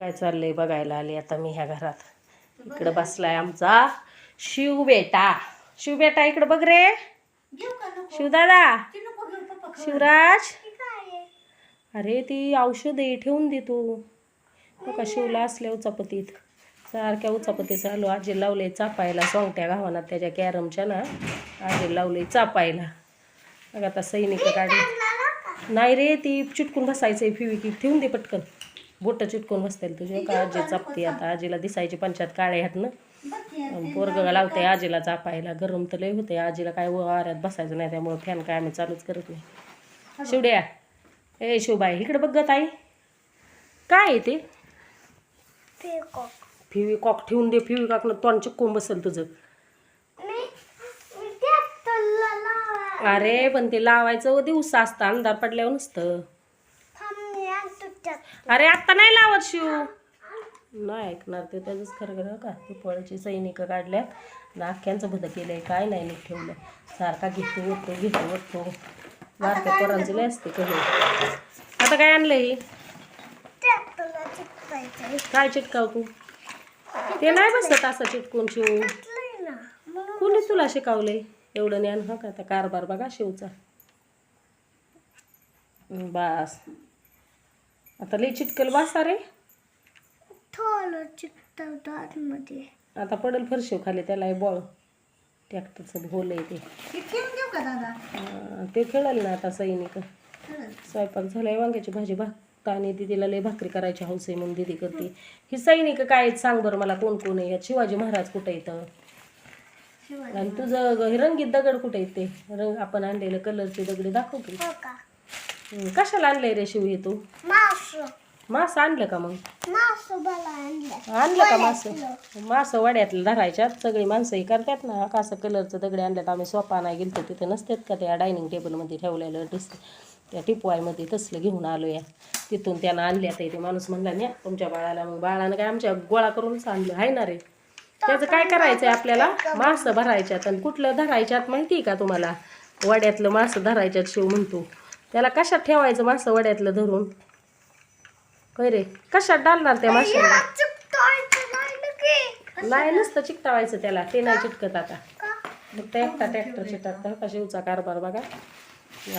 काय चाललंय बघायला आले आता मी ह्या घरात. इकडं बसलाय आमचा शिव बेटा. शिव बेटा इकडं बघ रे. शिवदादा. शिवराज? अरे ती औषध आहे ठेवून दे तू. का शिवला असल्या उचापतीत सारख्या उचापती चालू आजी लावले चापायला सोंगट्या गावानात त्याच्या कॅरमच्या ना. आजी लावले चापायला. बघ आता सैनिक काढले नाही रे ती चिटकून बसायचंय फिविकी ठेवून दे पटकन. बोट चिटकून बसतील तुझे का आजी चापते आता. आजीला दिसायची पंचायत काळे आहेत ना. पोरग लावते आजीला चापायला. गरम तर लय होते. आजीला काय वाऱ्यात बसायचं नाही त्यामुळे फॅन काय आम्ही चालूच करत नाही. शिवड्या. ए शिवबाई इकडे बघ गं ताई. काय आहे ते? फिवी कॉक ठेवून दे. फिवी कॉकनं तोंड चिपकून बसल तुझं. अरे पण ते लावायचं दिवस असतं. अंधार पडल्यावर नसतं. अरे आत्ता नाही लावत शिव. नाही ऐकणार ते त्याचंच खरं खरं का. ते फळाची सैनिक काढल्यात नाक्यांचं भलं केलंय काय नाही नीट ठेवलं. सारखा घेतो वरतो घेतो वरतो बारक्या पोरांचं लय असते कधी. आता काय आणलं ही काय चिटकाव तू? ते नाही बसत असं चिटकून शिव. कोणी तुला शिकवलंय? एवढं ज्ञान हा का? आता कारभार बघा शिवचा. बस. आता लई चिटकल बसा रे. आता पडल फरशिव खाली त्याला बॉल. ट्रॅक्टरचं भोल आहे ते. ती ठेवून घेऊ का दादा? अं, ते खेळाल ना आता सैनिक. स्वयंपाक झालाय वांग्याची भाजी भात आणि दिदीला लय भाकरी करायची हौस आहे म्हणून दिदी करते. ही सैनिक काय आहेत सांग बरं मला कोण कोण आहे? यात शिवाजी महाराज कुठे येतं. आणि तुझं ग- हे रंगीत दगड कुठे आहेत ते? रंग आपण आणलेले कलरचे दगडी दाखव की. हं, कशाला आणलंय रे शिव हे तू? मास. आणलं का मग? आणलं का मास? मास वड्यातलं धरायच्यात? सगळी माणसं हे करतात ना. का असं कलरचं दगडे आणल्यात? आम्ही सोपा नाही गेलतो. तिथे नसतात का त्या डायनिंग टेबलमध्ये ठेवलेलं डिस त्या टिपवायमध्ये तसलं घेऊन आलो या तिथून त्यानं आणल्यात ते माणूस म्हणला न्या तुमच्या बाळाला मग बाळानं काय आमच्या गोळा करूनच आणलं? आहे ना रे. त्याचं काय करायचंय आपल्याला? मासं भरायच्यात आणि कुठलं धरायच्यात माहिती आहे का तुम्हाला? वड्यातलं मासं धरायच्यात शिव म्हणतो. त्याला कशात ठेवायचं मासं वड्यातलं धरून? होय रे कशात डालणार त्या माशाला? नाही नसतं चिकटावायचं त्याला. ते नाही चिटकत आता. मग त्या एकटा ट्रॅक्टर चिटकता का शिवचा कारभार बघा.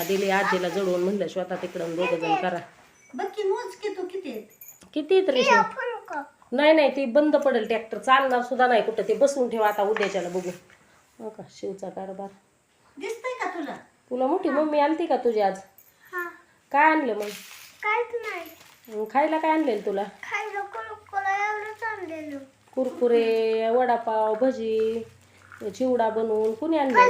दिली आजीला जडवून म्हणलं स्वतः तिकडं दोघं जण करा. किती तरी नाही नाही ते बंद पडेल ट्रॅक्टर. चालणार सुद्धा नाही कुठं. ते बसून ठेवा आता उद्याच्याला बघू. हो का शिवचा कारभार. दिसतंय का तुला? तुला मोठी मम्मी आणती का तुझी आज? काय आणलं मग? मग खायला काय आणलेलं तुला? कुरकुरे वडापाव भजी चिवडा बनवून कुणी आणलेला?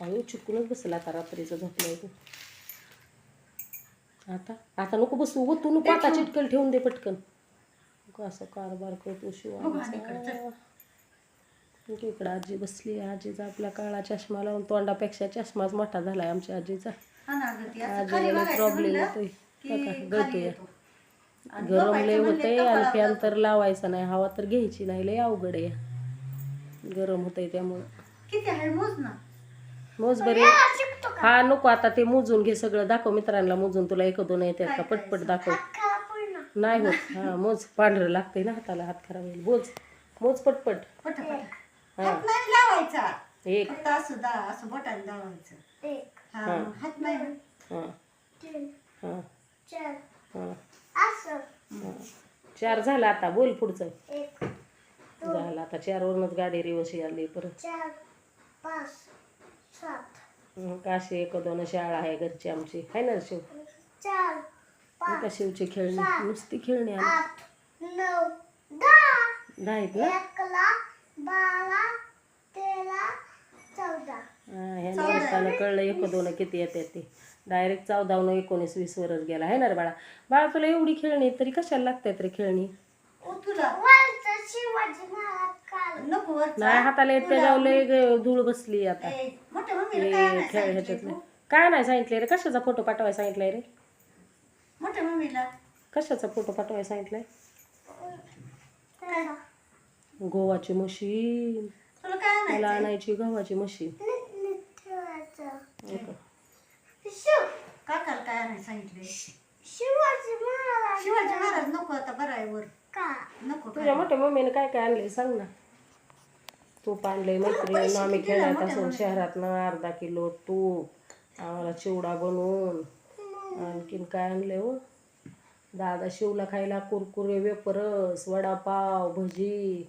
अयो चुकूनच बसला आता रात्रीचं झोपलाय तू आता? आता नको बसू व तू नको आता चिटकल ठेवून दे पटकन. नको असं कारभार करतो शिवाय. इकडं आजी बसली आजीचा आपल्या काळा चष्मा लावून तोंडापेक्षा चष्माच मोठा झालाय आमच्या आजीचा. हा प्रॉब्लेम येतोय. गळतोय येतो. गरम लय होतंय तर आणि फॅन तर लावायचा नाही हवा तर घ्यायची नाही लय अवघड आहे. गरम होतंय त्यामुळं. किती आहे? मोज ना. मोज बरे. हा नको आता ते मोजून घे सगळं. दाखव मित्रांना मोजून तुला एक दोन येतात का? पटपट दाखव. नाही होत. हा मोज. पांढरं लागतंय ना हाताला हात खराब होईल. मोज. मोज पटपट. पटापट. हा. हात नाही लावायचा. एक. असं बोटाने लावायचं हा. हा. हात नाही हा. हा. हा हा. चार झालं आता. बोल पुढचं. झालं आता. चार वरूनच गाडी रिवशी आली परत. काशी एक दोन शाळा आहे घरची आमची. आहे ना शिव? का शिवची खेळणी? नुसती खेळणी आली. दहा. आहेत ना? ह्या निमित्तानं कळलं एक दोन किती येतात ते. डायरेक्ट चौदावून एकोणीस वीस वरच गेला. आहे ना रे बाळा? बाळा तुला एवढी खेळणी तरी कशाला लागतात रे खेळणी. नाही हाताला येत ग- धूळ बसली आता. खेळ ह्याच्यातले? काय नाही सांगितलंय रे? कशाचा फोटो पाठवायला सांगितलंय रे? मोठ्या मम्मीला. कशाचा फोटो पाठवायला सांगितलंय? काय? गव्हाची मशीन. तुला मला आणायची गव्हाची मशीन? काकाला काय नाही सांगितले शिवाजी महाराज. शिवाजी महाराज नको आता तुझ्या मोठ्या मम्मीने काय काय आणले सांग ना. तूप आणले मैत्रिणी आम्ही खेळायत असून शहरातनं अर्धा किलो तूप आम्हाला चिवडा बनवून आणखीन काय आणले हो? दादा शिवला खायला कुरकुरे वेपरस वडापाव भजी.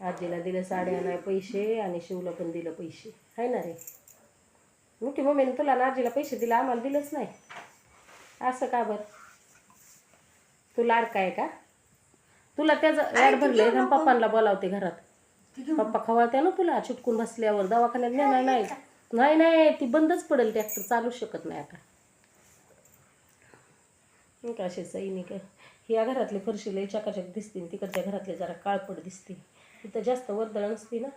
आजीला दिले साड्या नाही पैसे आणि शिवला पण दिलं पैसे. आहे ना रे? मोठी मम्मीने तुला ना आजीला पैसे दिले आम्हाला दिलंच नाही. असं का बरं? तू लाडका आहे का? तुला त्याचं ॲड भरले ना पप्पांना बोलावते घरात. पप्पा खवळते ना तुला चिटकून बसल्यावर दवाखान्यात नेणार नाही. नाही. नाही ती बंदच पडेल ट्रॅक्टर चालू शकत नाही आता. काय असे सैनिक आहे? या घरातले फरशी लई चकाचक दिसतील तिकडच्या घरातले जरा काळपट दिसतील इथं जास्त वर्दळ नसती ना?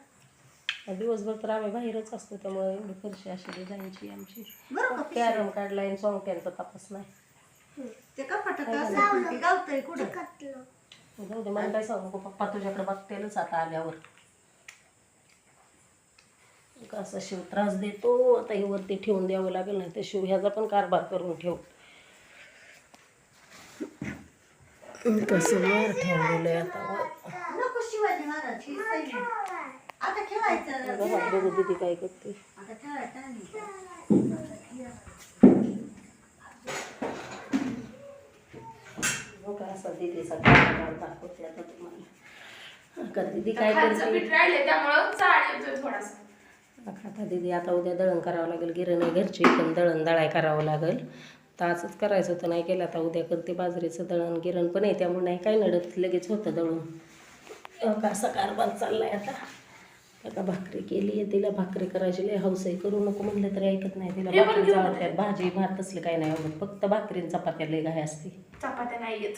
दिवसभर तर आम्ही बाहेरच असतो त्यामुळे एवढी फरशी अशी डिझाईनची आमची. बरं का कॅरम काढला आणि सोंगट्यांचा तपास नाही. ते कपाट असं गावतंय कुठं? जाऊ दे मला काय सांगू पप्पा तुझ्याकडे बघतेलच आता आल्यावर. कसा शिव त्रास देतो आता हे वरती ठेवून द्यावं लागेल नाही तर शिव ह्याचा पण कारभार करून ठेव. कसं वर ठेवलेलं आहे आता? वर नको शिवाजी महाराज ही सैनिक. बघा बघू दिदी काय करते. आता असा दिदीचा दाखवते तुम्हाला. का दिदी काय करते? त्यामुळं थोडासा. आता दिदी आता उद्या दळण करावं लागेल गिरण घरची पण दळण दळाय करावं लागेल. तर असंच करायचं होतं नाही केलं आता उद्या करते बाजरीचं दळण गिरण पण आहे त्यामुळे नाही काय नडत लगेच होतं दळून. अं, असा कारभार चाललाय आता. आता भाकरी केली आहे तिला भाकरी करायची लय हौस आहे करू नको म्हणलं तरी ऐकत नाही तिला भाकरी आवडतात भाजी भात तसलं काही नाही आवडत फक्त भाकरी आणि चपात्या लय घाय असते. चपात्या नाही येत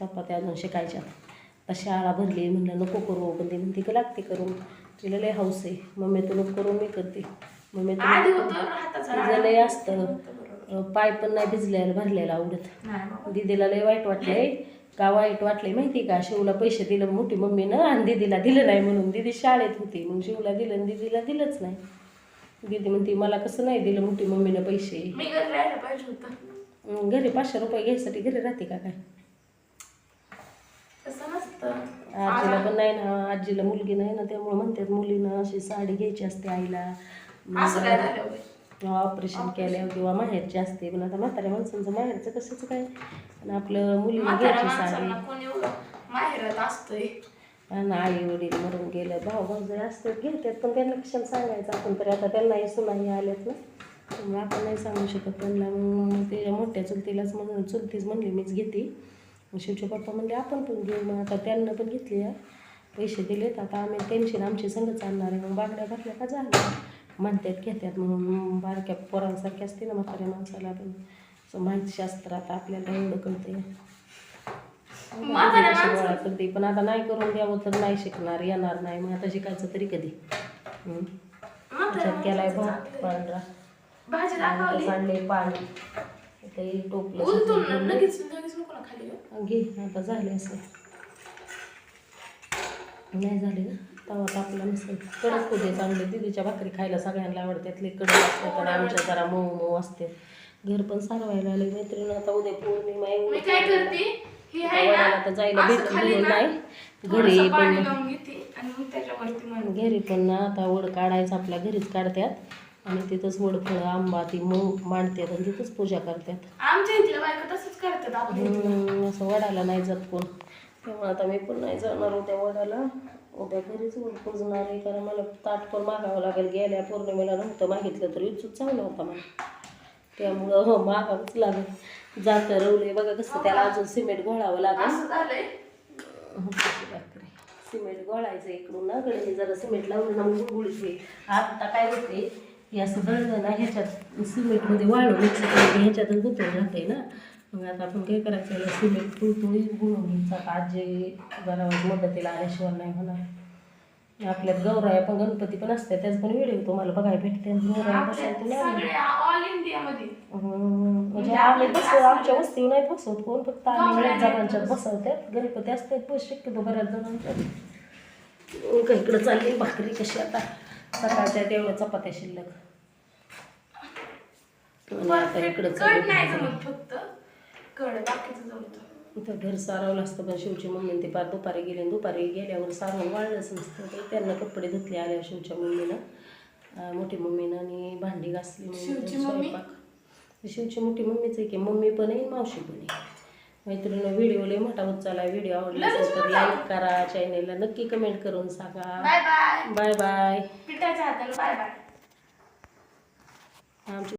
चपात्या अजून शिकायच्या. आता शाळा भरली म्हणलं नको करू पण ती म्हणते का लागते करून. तिला लय हौस आहे. मम्मी तू नको करून मी करते. मम्मी आधी तू होतं हाताचा तिचं लय असतं. अं, पाय पण नाही भिजलेलं भरलेला आवडत. नाही. दीदीला लय वाईट वाटलंय. का वाईट वाटलंय माहिती का? शिवला पैसे दिलं मोठी मम्मीनं आणि दीदीला दिलं नाही म्हणून. दीदी शाळेत होती मग शिवला दिलं आणि दीदीला दिलंच नाही. दीदी म्हणते मला कसं नाही दिलं मोठी मम्मीनं पैसे. मी घरी राहायला पाहिजे होतं. अं, घरी पाचशे रुपये घ्यायसाठी घरी राहते का काय? तसं नसतं. आजीला पण नाही ना आजीला मुलगी नाही ना त्यामुळे म्हणतात मुलीनं अशी साडी घ्यायची असते आईला. असं काय झालं? होय? ऑपरेशन केल्यावर किंवा माहेरची असते पण आता म्हाताऱ्या माणसांचं माहेरचं कसंच काय? आणि आपलं घ्यायची साडी. एवढं माहेरात असतंय? आणि आई वडील मरून गेलं भाऊ भाऊ जर असतात घेतात पण त्यांना कशाला सांगायचं? आपण तरी आता त्यांनाही सुनाही आल्यात ना. त्यामुळे आपण नाही सांगू शकत त्यांना. मग ते मोठ्या चुलतीलाच म्हणून चुलतीच म्हणली मीच घेते. मग शिवचे पप्पा म्हणले आपण पण घेऊ. मग आता त्यांना पण घेतली पैसे दिलेत. आता आम्ही टेन्शन आमची संगच आणणार आहे. मग बागड्या भरल्या का झालं म्हणतात घेतात म्हणून बारक्या पोरांसारखी असते ना म्हाताऱ्या माणसाला पण. असं माहिती शास्त्र आता आपल्याला एवढं गोळा करते. पण आता नाही करून द्यावं तर नाही शिकणार येणार नाही. मग आता शिकायचं तरी कधी. त्याच्यात केलाय भात पांढरा. भाजी आणि दाखवली. ते सांडले पाणी. ते टोपलं. घे आता झाले असं. नाही झाले ना तवा तापला नसेल कडक होते चांगले. दिदीच्या भाकरी खायला सगळ्यांना आवडतात. कडक असतात आणि आमच्या जरा मऊ मऊ असते. घर पण सारवायला आले मैत्रीण आता उद्या पौर्णिमा हे तर जायला ना नाही घरी पाणी मग मग घरी पण ना आता वड काढायचं आपल्या घरीच काढतात. आणि तिथंच वड फळं आंबा ती मऊ मांडतात आणि तिथंच पूजा करतात. आमच्या इथल्या बायका तसंच करतात असं वडाला नाही जात कोण. त्यामुळे आता मी पण नाही जाणार उद्या वडाला. उद्या घरीच पुजणार आहे कारण मला ताट पण मागावं लागेल. गेल्या पौर्णिमेला नव्हतं मागितलं तर इच्छुक चांगला होता मला. त्यामुळं हो मागावंच लागेल. जातं रवले बघा कसं त्याला अजून सिमेंट घोळावं लागेल. भाकरी. सिमेंट गोळायचं इकडून ना कडे जरा सिमेंट लावलं ना मग गुळगुळीत होईल आता काय होते हे असं दळलं ना ह्याच्यात सिमेंटमध्ये वाळून ह्याच्यातच गुंतवून राहते ना. मग आता आपण काय करायचं? याला सिमेंट तुळतुळीत गुळून घ्यायचं आजी जरा मदतीला आल्याशिवाय नाही होणार. आपल्यात गौराया पण गणपती पण असतात त्याच पण व्हिडिओ तुम्हाला बघायला भेटते गौराया म्हणजे आम्ही बसव आमच्या वस्तीवर नाही बसवत कोण फक्त आम्ही एक जणांच्यात बसवतात गणपती असतात पण शक्यतो बऱ्याच जणांच्यात का इकडं चालली भाकरी कशी आता? सकाळच्या तेवढं चपात्या शिल्लक. आता इकडं जमत फक्त. कड बाकीचं जमतं. इथं घर सारवलं असतं पण शिवची मम्मी ते पार दुपारी गेले आणि दुपारी गेल्यावर सारवून वाळलंच नसतं तर त्यांना कपडे धुतले आल्या शिवच्या मम्मीनं. मोठी मम्मीनं आणि भांडी घासली मम्मीनं, शिवची मम्मी? स्वयंपाक. शिवची मोठी मम्मीच आहे की मम्मी पण आहे मावशी पण आहे. मैत्रिणी व्हिडिओ लय मोठा होत चालला व्हिडिओ आवडला असेल तर लाईक करा चॅनेलला नक्की कमेंट करून सांगा. बाय बाय बाय बाय पिठाच्या बाय बाय आमची